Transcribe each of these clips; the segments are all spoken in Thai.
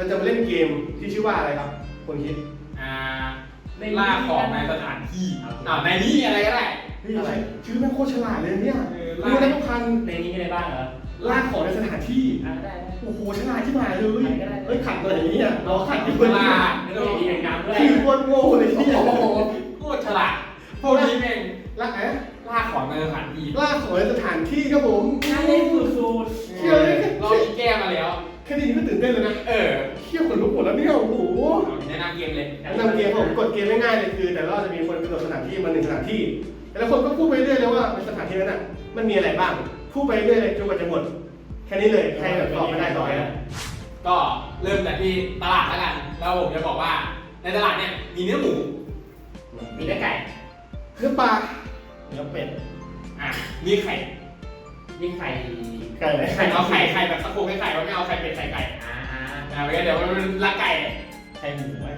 เราจะมาเล่นเกมที่ชื่อว่าอะไรครับคนคิด อ่าล่าของในสถานที่อ่าในนี้อะไรก็ได้เฮ้ยอะไรชื่อแม่งโคตรฉลาดเลยเนี่ยเออรู้ได้ทุกพันในนี้มีอะไรบ้างเหรอล่าของในสถานที่ อ่าได้ได้ โอ้โหฉลาดที่หายเลยใครก็ได้ เฮ้ยขัดตัวอย่างนี้อะเราขัดที่เวเพื่อนลาไม่ต้องมีอย่างน้ำด้วยคือโคตรโง่เลยที่โอ้โหโคตรฉลาดพวกนี้เองล่าแอะล่าของในสถานที่ล่าของในสถานที่ครับผมน่าเล่นสุดเชื่อเลยเรามีแก้มาแล้วแค่นี้ก็ตื่นเต้นเลยนะเออเที่ยวขนลุกหมดแล้วเนี่ยโอ้โหแนะนำเกมเลยแนะนำเกมผมกดเกมง่ายๆเลยคือ แต่เราจะมีคนกำหนดสถานที่มาหนึ่งสถานที่ แต่ละคนก็พูดไปเรื่อยเลยว่าในสถานที่นั้นน่ะมันมีอะไรบ้างพูดไปเรื่อยเลยจนกว่าจะหมดแค่นี้เลยใครแบบตอบไม่ได้ตอบไม่ได้ก็เริ่มจากที่ตลาดแล้วกันแล้วผมจะบอกว่าในตลาดเนี่ยมีเนื้อหมูๆมีเนื้อไก่เนื้อปลาเนื้อเป็ดอะมีไข่มีไข่ ไก่ไหนไข่เอาไข่ไข่แบบสักโครงไข่ไข่ว่าไม่เอาไข่เป็ดไข่ไก่อ่าอ่าไม่งั้นเดี๋ยวมันละไก่ไข่หมูไว้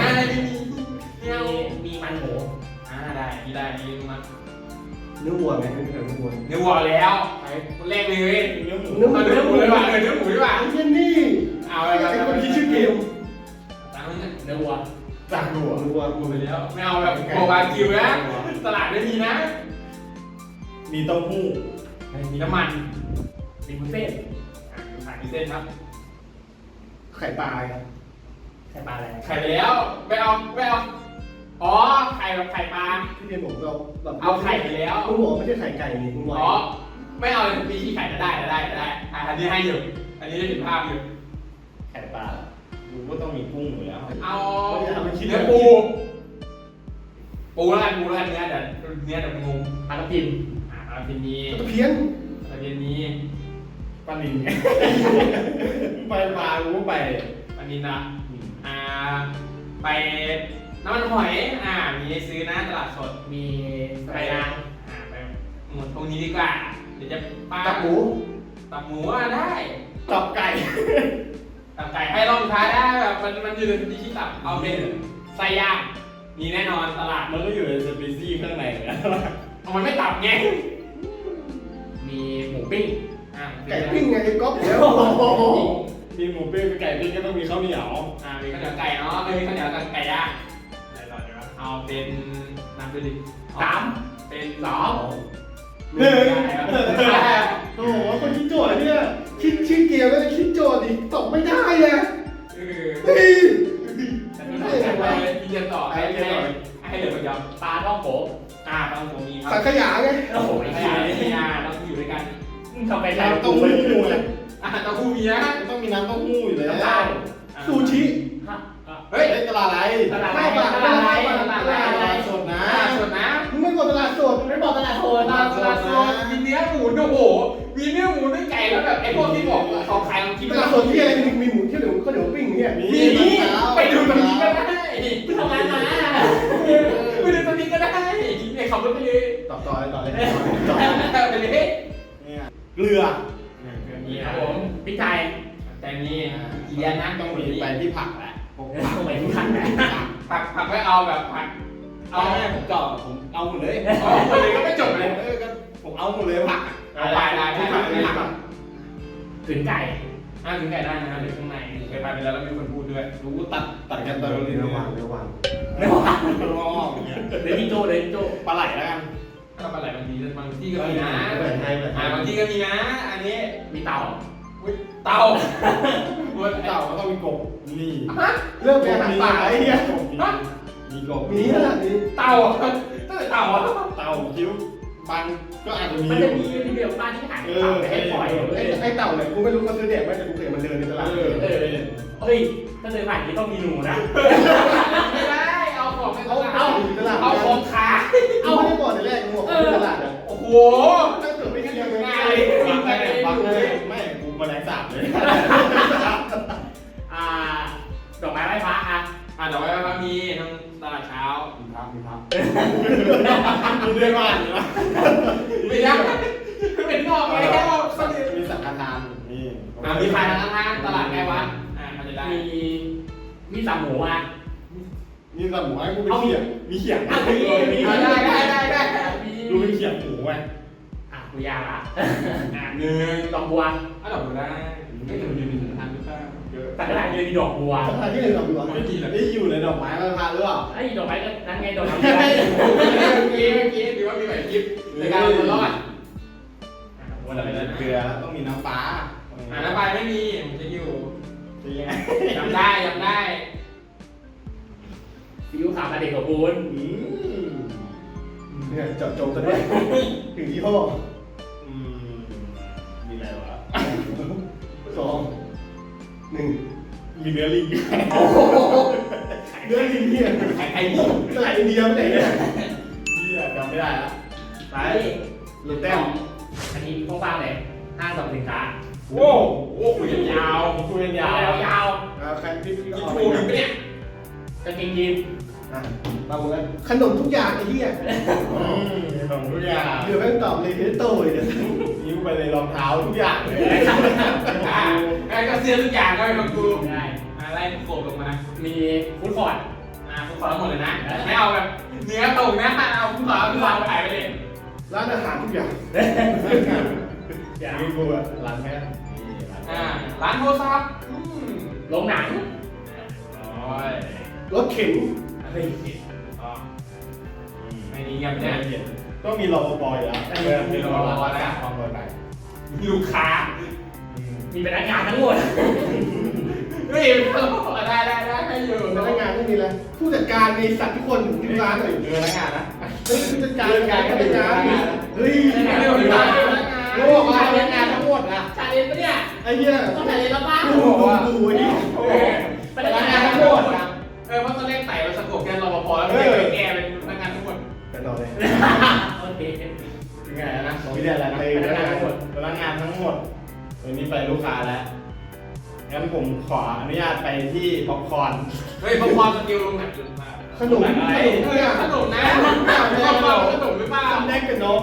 อ่าไม่มีไม่เอามีมีมันหมูอ่าได้มีได้มีมันเนื้อวัวไงเนื้อเนื้อวัวเนื้อวัวแล้วไอ้คนแรกเลยเนื้อหมูเนื้อหมูเอาเนื้อหมูเลยว่ะเออเนื้อหมูดีกว่าไอ้เหี้ยนี่เอาไปไอ้คนคิดชื่อเกมตามนั้นเนื้อวัวจากหัววัวกูไปแล้วไม่เอาแบบโบบาคิวนะตลาดไม่มีนะ มีเต้าหู้มีน้ำมัน มีบุฟเฟ่ต์อะขายมีเส้นครับไข่ปลาไงไข่ปลาอะไรไข่ไปแล้วไม่เอาไม่เอาอ๋อไข่แบบไข่ปลาที่เรียนผมเราแบบเอาไข่ไปแล้วคุณบอกไม่ใช่ไข่ไก่นี่คุณบอกอ๋อไม่เอามีที่ไข่ก็ได้ก็ได้ก็ได้อะอันนี้ให้อยู่อันนี้ได้เห็นภาพอยู่ไข่ปลาดูว่าต้องมีกุ้งอยู่แล้วเอาไม่ได้ทำเป็นชิ้นเนื้อปูปูแล้วกันปูแล้วกันเนื้อเดี๋ยวเนื้อเดี๋ยวงงปลาทับทิมอะประเพณีตะเพียนประเพณี ปลาลิงไปปลารู้ไปประเพณีนะอ่าไปน้ำมันหอย อ่า มีให้ซื้อนะตลาดสด มีไปไก่นางอ่าไปหมดตรงนี้ดีกว่า เดี๋ยวจะป้าตับหมูตับหมูอะได้ตับไก่ตับไก่ให้รอบสุดท้ายได้แบบมันมันอยู่ในที่ตับเอาเป็นไส้ย่างมีแน่นอนตลาดมันก็อยู่ในสปีซี่ข้างในเลยนะเอามันไม่ตับไงมีหมูปิ้ง อ่าไก่ปิ้งไงไอ้ก๊อฟแล้วมีหมูปิ้งมีไก่ปิ้งก็ต้องมีข้าวเหนียว อ่ามีข้าวเหนียวไก่เนาะไม่มีข้าวเหนียวกับไก่ย่างอะไรต่อดีวะเอาเป็นน้ำดูดิสามเป็นสองหนึ่งได้โอ้โหคนคิดโจทย์เนี่ยคิดชื่อเกมแล้วจะคิดโจทย์ดิตอบไม่ได้อะเออเฮ้ยแต่ไม่ต้องการอะไรกินเรียนต่อให้ให้ให้เหลือคนเดียวปลาท่องโกอ่าต้องผมมีครับสังขยาไงโอ้โหไม่ไอ้ใช่เหี้ยไม่ใช่ต้องอยู่ด้วยกัน ทำไปน้ำเต้าไปหู้เลยอ่าต้องคู่มีนะต้องมีน้ำเต้าหู้อยู่แล้วน้ำตาลซูชิฮะเฮ้ยเฮ้ยตลาดอะไรตลาดไหนตลาดไหนตลาดไหนตลาดสดนะ อ่าส่วนนะ มึงไม่บอกตลาดสดไม่บอกตลาดโซนตลาดตลาดโซนมีเนื้อหมูโอ้โหมีเนื้อหมูด้วยไก่แล้วแบบไอ้พวกที่บอกเขาขายของกินตลาดสดที่อะไรมีมีหมูที่เหนียวข้าวเหนียวปิ้งเนี่ยมีมีไปดูตรงนี้ก็ได้ทำงานมาไปดูตรงนี้ก็ได้เนี่ยขับรถไปเลยต่อต่อเลยต่อเลยไปเลยเนี่ย เกลือนี่คครัรับบผผมมพริกไทยแต่นี่เยียนนะต้องมีไปที่ผักแหละพวกต้ผักองไปที่ขันนะผักผักไม่เอาแบบผัก เอาเอาแม่ผมจอดผมเอาหมดเลยเอาหมดเลยก็ไม่จบเลยเออก็ผมเอาหมดเลยผักเอาไปได้ได้ได้ผักถึงไก่อ่าถึงไก่ได้นะหรือข้างในเคยไปไปแล้วแล้วมีคนพูดด้วยรู้ตัดตัดกันตอนนี้เนื้เนื้ออวาวางงเนื้อวางไม่บอกงอกอย่างเงี้ยเดี๋ยวที่โจ้เดี๋ยวที่โจ้ปลาไหลแล้วกัน ถ้าปลาไหลบางทีบางที่ก็มีนะเปิดให้เปิดให้อ่าบางที่ก็มีนะ อันนี้มีเต่าอุ้ยเต่าบนเต่าก็ต้องมีกบนี่ฮะ เริ่มเป็นอาหารป่าไอ้เหี้ยมีกบมีขนาดนี้เต่าตั้งแต่เต่าอะเต่าคิ้วมันก็อาจจะมีมันอจะยู่มีที่เดียวบ้านที่หายเต่าไปให้ปล่อยไอ้ไอ้เต่าเนี่ยกูไม่รู้เขาซื้อเด็กไหมแต่กูเห็นมันเดินในตลาดเออเออเฮ้ยถ้าเดินผ่านนี้ต้องมีหนูนะไม่ได้เอาของไปเอาตลาดเอาตลาดเอาของ แต่แรกกูบอกในตลาดอะโอ้โหถ้าเกิดไม่เที่ยงเลยง่ายเลยฟังเลยฟังเลยไม่กูแมลงสาบเลยอ่าดอกไม้ไหว้พระอะอะเดี๋ยวไหว้ว่ามีทั้งตลาดเช้ามีครับมีครับมีด้วยบ้านอยู่นะไม่ได้เป็นนอกไงแล้วสนิทมีสังฆทานนี่อะมีขายทางฆทางตลาดใกล้วัดอะมันจะได้มีมีสามหมูอะ นี่สมูให้กูเป็นเขียงมีเขียงอะมีมีอะได้ได้ได้ได้มีดูเป็นเขียงหมูไงอะกูยากอะอะหนึ่งดอกบัวอะดอกบัวได้อืมไม่ถึงยืนหนึ่งทางหรือเปล่าแต่กระดาษยืนมีดอกบัวสถานที่หนึ่งดอกบัวไม่กี่หรอกนี่อยู่ในดอกไม้มันพาหรือเปล่าไอ้ดอกไม้ก็นั่นไงดอกไม้เมื่อกี้เมื่อกี้ถือว่ามีไหวพริบในการเอาตัวรอดวันไหนเป็นเกลือต้องมีน้ำปลาอ่าน้ำปลาไม่มีผมจะอยู่จริงไงจำได้จำได้ ซีอิ๊วขาวกระเด็กกับปูนอืมเนี่ยเจาะจงซะด้วยถึงยี่ห้ออืมมีอะไรวะสองหนึ่งมีเนื้อลิงเนื้อลิงเนี่ยใครใครนี่สลายอินเดียไม่ไหนเนี่ยที่จำไม่ได้ละไปหลุดแต้มอันนี้กว้างๆเลยห้างสรรพสินค้าโอ้โหคุยกันยาวคุยกันยายาววยาวเอาใครพี่พี่กินออกปูไปถึงปะเนี่ย กางเกงยีน อะมาหมดแล้วขนมทุกอย่างไอ้เหี้ยอืมของทุกอย่างเดี๋ยวแม่งตอบเลยพี่โต้เลยเนี่ยยิ้วไปเลยรองเท้าทุกอย่างเลยอ่าไอ้ก็เสื้อทุกอย่างก็เป็นของกูได้อะไรโขกลงมา มีฟู้ดคอร์ทอ่าคุณขอหมดเลยนะ ไม่เอาแบบเนื้อตรงนะเอาคุณขอคุณขอไปไปเลยร้านอาหารทุกอย่างอย่างนี่กูอะร้านแม่นี่ร้านแม่อ่าร้านโทรศัพท์อืมโรงหนังโอ้ยรถเข็น เฮ้ยอ๋ออืมไม่ดีกันเนี่ยต้องมีรปภอยู่แล้วเออมีรปภแล้วความปลอดภัยลูกค้าอืมมีพนักงานทั้งหมดเฮ้ยได้ได้ได้ให้อยู่พนักงานไม่มีแล้วผู้จัดการในสัตว์ทุกคนที่ร้านเลยเออพนักงานนะเฮ้ยผู้จัดการผู้จัดการผู้จัดการเฮ้ยไม่ได้ไม่ได้รู้บอกว่าพนักงานทั้งหมดนะชาเลนจ์ปะเนี่ยไอ้เหี้ยต้องชาเลนจ์แล้วป่ะดูดูดูไอ้เหี้ยโอ้โหพนักงานทั้งหมดเออเพราะตอนแรกไต่มาสะก ดแค่รปภแล้วไม่ได้แก้เป็นพนักงานทั้งหมดกันต่อเลยโอเคเป็นไงนะของพี่เรียนอะไรนะพนักงานทั้งหมดพนักงานทั้งหมดวันนี้ไปลูกค้าแล้วงั้นผมขออนุญาตไปที่ป๊อปคอร์นเฮ้ยพอพอสกิลลงหนักจุดมาขนมขนมทุกอย่างขนมนะขนมนะขนมหรือเปล่าจำได้กับน้อง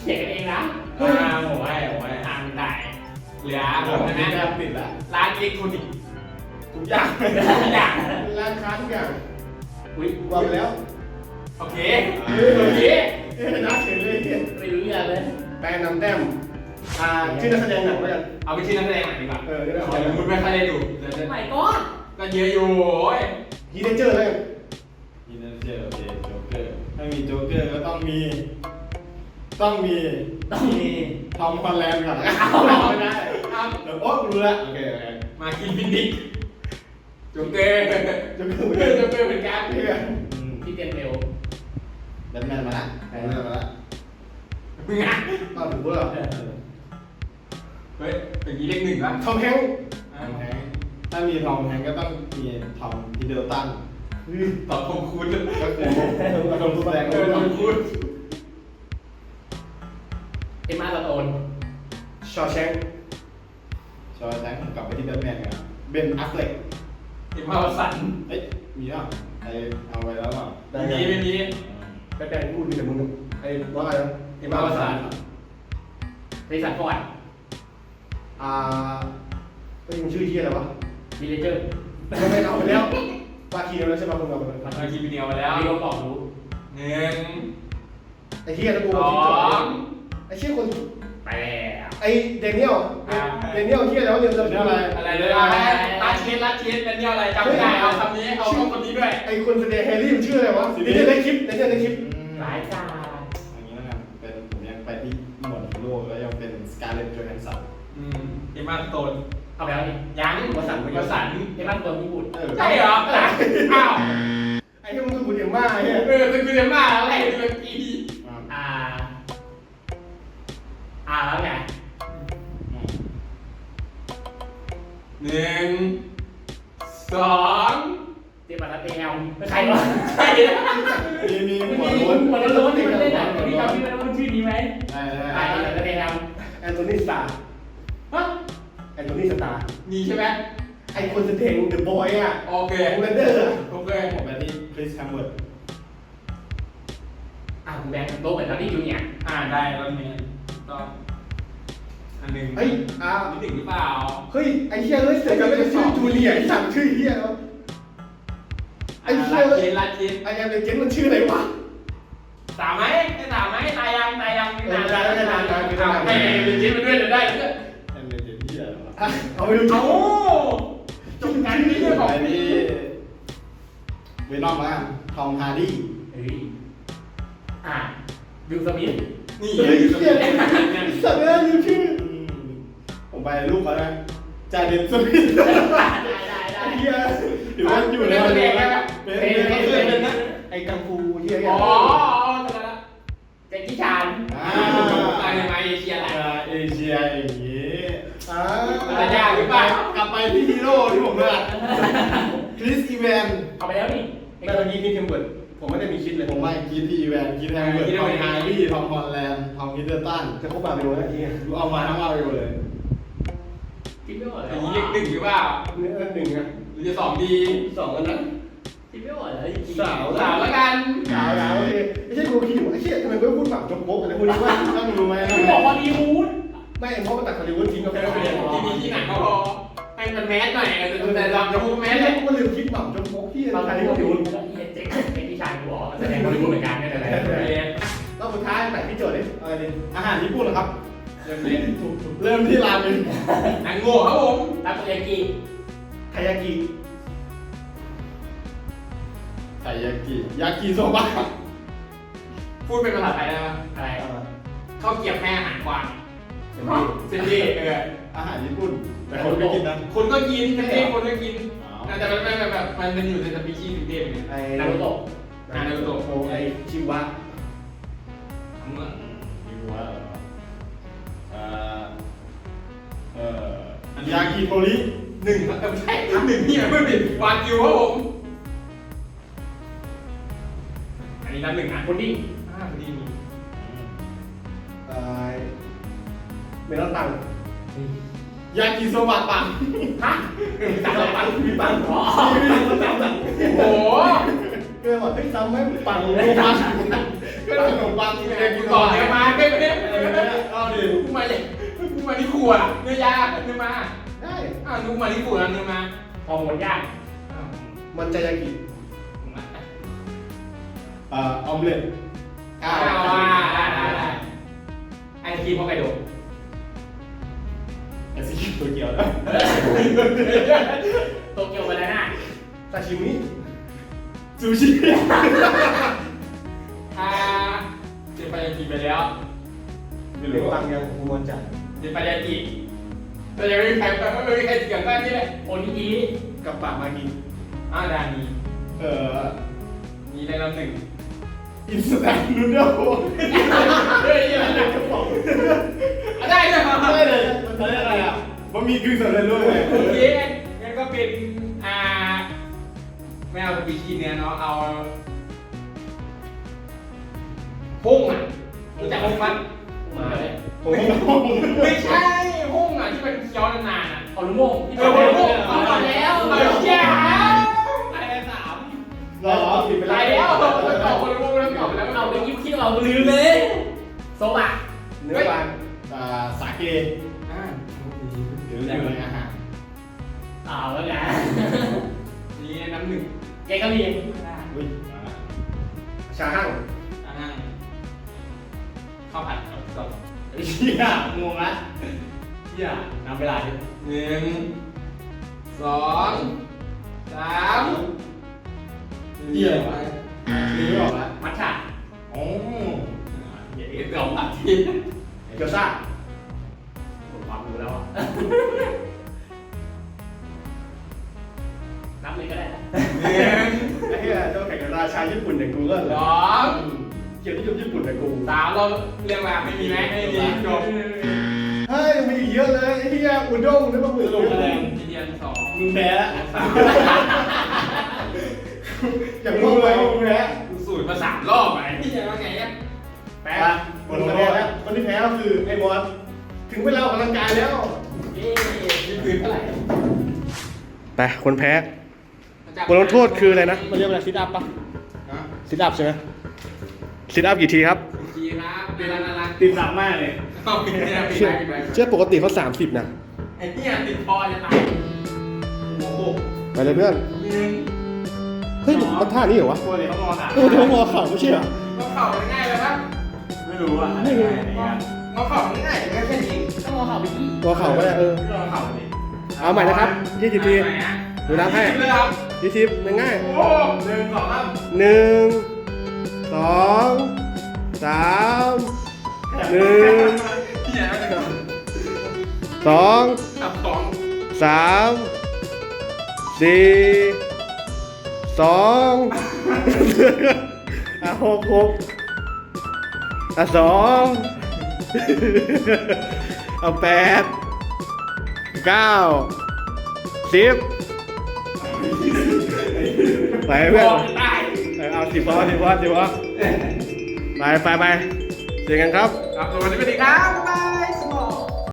เขียนกันเองนะอ่าโอ้ยโอ้ยทางได้เหลือผผมมนะนี่นะแทบติดละร้านอิเล็กทรอนิกส์ทุกอย่างทุกอย่างร้านค้าทุกอย่าง อุ้ยวางไปแล้วโอเคเฮ้ยโอเคเอ้ยน่าเฉยเลยเนี่ยไม่รู้เรื่องเลยแปลนำแต้มอ่าชื่อนักแสดงหนังแล้วกันเอาไปชื่อนักแสดงหน่อยดีกว่าเออนักขแสอดงคุณไม่ค่อยได้ดูเดี๋ยวจะใหม่ก้อนก็เยอะอยู่โอ้ยฮีเดเจอร์แล้วกันมีนั่นเจอโอเคโจ๊กเกอร์ถ้ามีโจ๊กเกอร์ก็ต้องมี ต้องมีต้องมีทอมฮอลแลนด์ก่อนเอาไม่ได้เอาเดี๋ยวโอ๊ะรู้แล้วโอเคโอเคมากินฟินิก จุกเกอร์จะเพิ่มจุกไปเกอเลยร์จุกเกอร์เหมือนกันเนี่ยอืมพี่เตียนเบลแบทแมนมาละแบทแมนมาละมึงอะอ้าวถูกแล้วเหรอเฮ้ยเป็นยี่เลขหนึ่งละทอมแฮงค์ทอมแฮงค์ถ้ามีทอมแฮงค์ก็ต้องมีทอมฮิดเดิลตันเฮ้ยตอบคงคุณก็คืออารมณ์แสดงเออตอบคุณเอ็มอาร์สโตนชอแชงค์ชอแซงกลับไปที่แบทแมนกันเบนอัฟเล็ก อิมาวสันเอ้ยมีอะไอเอาไว้แล้วอะไม่มีไม่มีแปลพูดมีแต่มึงไอ้ว่าอะไรนะอิมาวสันริสันฟอร์ดอ่าเอ้ยมันชื่อเฮียอะไรวะวิลเลเจอร์ไม่ไม่เอาไปแล้วปาคีแล้วใช่ไหมคุณเอาไปแล้วมาคีวิดีโอมาแล้วมีโอบอกรู้หนึ่งไอ้เฮียแล้วกูสมาอคิดก่อนงไอ้เชี่ยคนไปแล้ว ไอ้เดนิเอลเดนิเอลเฮียแล้วเดี๋ยวจะเรื่องอะไรอะไรเลยอะลาชีสลาชีสเป็นเนี่ยอะไรจำไม่ได้เอาคำนี้เอาคำนี้ด้วยไอ้คนแสดงแฮร์รี่มันชื่ออะไรวะในในคลิปในในคลิปหลายจาอย่างนี้แล้วกันเป็นผมยังไปที่หมวดฮีโร่แล้วยังเป็นสการ์เล็ตโจแฮนสันอืมอิมาสโตนเอาไปแล้วนี่ยังวสันวสันเอ็มอาร์สโตนญี่ปุ่นเออใช่เหรออ้าวไอ้ที่มันคือบุญเดียม่าไอ้เฮียเออคือคือเรียนมาอะไร หนึ่งสองเจมส์มาเตลใครวะใช่มีมีหมมัวนดมีล้วนคนล้วนที่มันเล่นอะพี่จำพี่มันมันชื่อนี้ไหมใช่ใช่ไอ้มาเตลแอนโทนีสตาร์ฮะแอนโทนีสตาร์มีใช่ไหมไอ้คนแสดงเดอะบอยอะโอเคโอเวนเดอร์อะโอเคผมไปที่คริสแฮมเวิร์ดอะคุณแบงค์โตเหมือนตอนที่จูเนียร์อ่าได้แล้วเนี่ยต้อง อันหนึ่งเฮ้ยอ่านิดหนึ่งหรือเปล่าเฮ้ย ไอ้เฮียเฮ้ยเสือกเป็นชื่อจูเลียไอ้สั่งชื่อเฮียแล้ว ไอ้เหี้ลายเจนลาเจนไอ้ยังเป็นเจนมันชื่ออะไรวะ สามไหมได้สามไหมตายยังตายยังเออได้ได้ได้ได้ได้ได้ให้เป็นเจนมาด้วยเดี๋ยวได้แอนเดอร์เจนที่อะไรวะเอาไปดูเอาจบกันนี่เรื่องของไปที่เวนอมแล้วกันทอมฮาร์ดี้เฮ้ยอะวิลสมิธนี่เฮ้ยเชี่ยสัตว์เลยลืมชื่ออืมผม ไปลูกเขานะจาเดนสมิธได้ได้ได้ไอ้เหี้ยถือว่าอยู่ในประเด็นนะเป็นเป็นเป็นเป็นนะไอ้กังฟูเหี้ยอ๋อเนี่ยจำได้ละแจ็คกี้ชานอ่าอะไรมาเอเชียแหละอ่าเอเชียอย่างนี้อ่าอะไรยากหรือเปล่ากลับไปที่ฮีโร่ที่ผมเลือกคริสอีแวนเอาไปแล้วนี่เมื่อกี้คิดเทมเบิร์ดผมไม่ได้มีคิดเลย ผมไม่คิดที่อีแวนคิดแฮมเบิร์ดทอมฮาร์ดี้ทอมฮอลแลนด์ทอมฮิดเดอร์ตันจะคบมาไปโดนไอ้เหี้ยเอามาทั้งเราอยู่เลย คิดไม่ออกเลอัยนนี้เลขหนึ่งหรือเปล่าเนื้อหนึ่งอะหรือจะสองดีสองอันนั้นคิดไม่ออกเลยจริงสาวสามแล้วกันสาวแล้วโอเคไม่ใช่กูคิดอยู่ไอ้เชี่ยทำไมไม่พูดแบบจมโป๊กอะไรพวกนี้ว่าต้องรู้ไหมไม่บอกว่าดีวูดไม่เพราะมันตัดคาริวูดทิ้งก็แค่นั้นเองที่มีที่หนังก็พอให้มันแมสหน่อยแต่แต่เราจะพูดแมแม้สแต่เลยกูก็ลืมคิดแบบจมโป๊กที่บางคาทีริก็วูดดีวูดแล้วเจ็คแจ็คกี้ชานกูบอกแสดงฮอลลีวูดเหมือนกันไม่เป็นไรรอบสุดท้ายแต่พี่โจทย์ดิอะไรดิอาหารญี่ปุ่นเหรอครับ เริ่มเล่นเริ่มที่ราเมนหนังโง่ครับผมตักยากิไทายากิไก่ยากิยากิโซบะพูดเป็นภาษาไทยได้ไหมอะไรข้าวเกี๊ยวแม่อาหารกวางเซนดี้เซนดี้เอออาหารญี่ปุ่น แต่คนไม่กินนะคนก็กินเซนดี้คนก็กินแต่มันแบบแบบมันมันอยู่ในสปีชีส์เดียวกันไอ้นารูโตะนารูโตะโอไอชิวะ ยากิโทริหนึ่งครับไม่ใช่หนึ่งนี่มันไม่ผิดวากิวครับผม อันนี้นับหนึ่งอะพุดดิ้งอ่าพอดีมีไอ้เมลอนตังยากิโซบะปังฮะตังปังมีปังอ๋อตังตังโอ้โหเออบอกเฮ้ยซ้ำไหมปังขเลนยมปัปังงขนมปังที่เป็นกินต่ต่ออเนื้เนี่อยมาไม่ไม่ได้เอาดิกูมาเลยกู มาที่ครัวเนื้อยาเนื้อมาได้อ้าวนูมาที่ครัวเนื้อมาฮอร์โมนย่างอ้าวมันจะยากิมาเอ่อออมเล็ตอ้าวไอ้ทีมเขาไปโดดไอซีตัวเกียวนะโตเกียวบานาน่าซาชิมิซูชิอ่าเดี๋ยวไปยากิไปแล้ว ไม่เมลรู้อนตังยังกูมันจัด เดี๋ยวไปยากิแต่ยังไม่มีใครไม่มีใครเถียงได้นี่แหละโอนิกิกับปากมากิอ้าดานีเอ่อมีได้ลำหนึ่งอินสแตนนูเดิลเฮ้ยยังหนักระป๋องได้เลยครับได้เลยมันจะได้อะไรอะบะหมี่กึ่งสำเร็จรูปเลยโอเคงั้นก็เป็นอ่าไม่เอาสปีชีเนื้อเนาะเอาพุ่งอะรู้จักพุ่งมั้ยมาเลยผม ไม่ไม่ใช่พุ่งอะที่มันเคี้ยวนานๆอะเอาลูกโม่ที่เออพุ่งพุ่งเอาหมดแล้วเออแย่ตายไปสามเหรอตายแล้วตอบคนละพุ่งแล้วตอบไปแล้วเอาไปยิบคิดเราลืมเลยโซบะเนื้อปลาอ่าสาเกอ่าหรืออยู่ในอาหารเอาแล้วไงนี่น้ำหนึ่งแกงกะหรี่อุ้ยชาหั่ง เฮียงงละเฮียนำเวลาดิหนึ่งสองสามเฮียไปนึกไม่ออกละมัทฉะโอ้เดี๋ยวเดี๋ยวผัดทีเกี๊ยวซ่าผมความรู้แล้วอะนับเลยก็ได้นะหนึ่งไอ้เหี้ยเจ้าแข่งกับราชาญี่ปุ่นอย่างกูก็สองเกี๊ยวนิยมญี่ปุ่นอย่างกูสามเราเรียกว่าไม่มีไหมไม่มีจบเฮ้ยมีอีกเยอะเลยไอ้เหี้ยอุด้งนึกว่ามึงลงคะแนนทีเดียนสองมึงแพ้ละสามอย่างมึพวงกแพ้เรามึงแพ้สูตรมาสามรอบไปที่จะว่าไงอะแพ้คนแพ้แล้วคนที่แพ้ก็คือไอ้มอสถึงเวลาออกกำลังกายแล้วเย้นี่คือเท่าไหร่ไปคนแพ้บทลงโทษคืออะไรนะมันเรียกว่าอะไรซิทอัพปะฮะซิทอัพใช่ไหม ซิทอัพกี่ทีครับทีครับเป็นร้านอะไรติดหนักมากเลยเอาไปเนี่ยปิดเชื่อไปปิดไปเชื่อปกติเขาสามสิบนะ ไอ้เนี่ยติดคอจะตายโอ้โหไปเลยเพื่อน หนึ่งเฮ้ยมันท่านี้เหรอวะปกติเขานอนอะเออเดี๋ยวมอเข่าไม่ใช่เหรอก็เข่ามันง่ายเลยครับไม่รู้อะอะไรไงอะไรเงี้ยมาเข่ามันง่ายแต่แค่นี้ต้องเอาเข่าไปที่มอเข่าก็ได้เออ ไม่ลองเข่าดิเอาใหม่นะครับยี่สิบทีไหนฮะดูนับให้ เลยครับยี่สิบง่ายโอ้หนึ่งสองสาม ๆหนึ่ง สองสามหนึ่งสองสามสี่สองอะหกหกอะสองอะแปดเก้าสิบไปเพื่อนเออเอาสิบพอสิบพอสิบพอ ไปไปไปเจอกันครับ ครับสวัสดีครับบ๊ายบาย